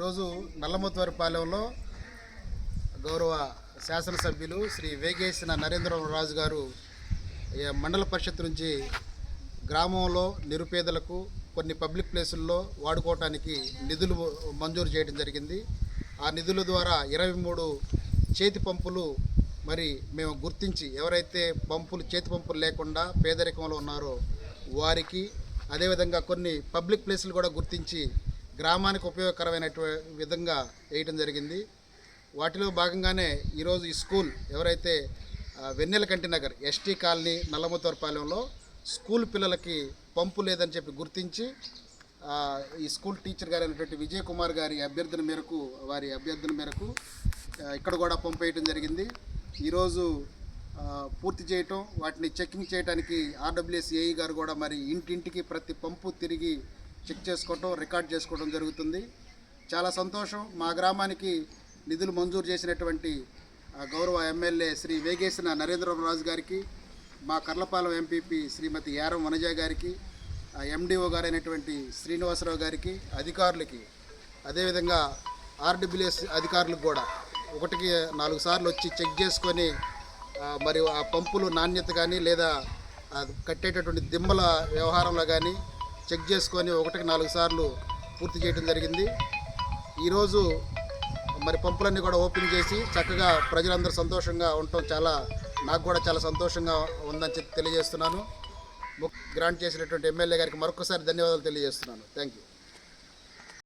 ఈరోజు నల్లమూతవారిపాలెంలో గౌరవ శాసనసభ్యులు శ్రీ వేగేసిన నరేంద్రరాజు రాజు గారు మండల పరిషత్ నుంచి గ్రామంలో నిరుపేదలకు కొన్ని పబ్లిక్ ప్లేసుల్లో వాడుకోవటానికి నిధులు మంజూరు చేయడం జరిగింది. ఆ నిధుల ద్వారా ఇరవై మూడు చేతి పంపులు మరి మేము గుర్తించి ఎవరైతే పంపులు చేతి పంపులు లేకుండా పేదరికంలో ఉన్నారో వారికి అదేవిధంగా కొన్ని పబ్లిక్ ప్లేసులు కూడా గుర్తించి గ్రామానికి ఉపయోగకరమైన విధంగా వేయటం జరిగింది. వాటిలో భాగంగానే ఈరోజు ఈ స్కూల్ ఎవరైతే వెన్నెల కంటి నగర్ ఎస్టీ కాలనీ నల్లమతోరపాలెంలో స్కూల్ పిల్లలకి పంపు లేదని చెప్పి గుర్తించి ఈ స్కూల్ టీచర్ గారు అయినటువంటి విజయ్ కుమార్ గారి అభ్యర్థన మేరకు వారి అభ్యర్థన మేరకు ఇక్కడ కూడా పంపు వేయటం జరిగింది. ఈరోజు పూర్తి చేయటం వాటిని చెకింగ్ చేయడానికి ఆర్డబ్ల్యూఎస్ఏఈ గారు కూడా మరి ఇంటింటికి ప్రతి పంపు తిరిగి చెక్ చేసుకోవటం రికార్డ్ చేసుకోవడం జరుగుతుంది. చాలా సంతోషం. మా గ్రామానికి నిధులు మంజూరు చేసినటువంటి గౌరవ ఎమ్మెల్యే శ్రీ వేగేసిన నరేంద్రరాజు గారికి మా కర్లపాలెం ఎంపీపీ శ్రీమతి యారం వనజ గారికి ఎండిఓ గారైనటువంటి శ్రీనివాసరావు గారికి అధికారులకి అదేవిధంగా ఆర్డబ్ల్యూఎస్ అధికారులకు కూడా ఒకటికి నాలుగు సార్లు వచ్చి చెక్ చేసుకొని మరియు ఆ పంపులు నాణ్యత కానీ లేదా కట్టేటటువంటి దిమ్మల వ్యవహారంలో కానీ చెక్ చేసుకొని ఒకటికి నాలుగు సార్లు పూర్తి చేయడం జరిగింది. ఈరోజు మరి పంపులన్నీ కూడా ఓపెన్ చేసి చక్కగా ప్రజలందరూ సంతోషంగా ఉండటం చాలా నాకు కూడా చాలా సంతోషంగా ఉందని చెప్పి తెలియజేస్తున్నాను. గ్రాంట్ చేసినటువంటి ఎమ్మెల్యే గారికి మరొకసారి ధన్యవాదాలు తెలియజేస్తున్నాను. Thank you.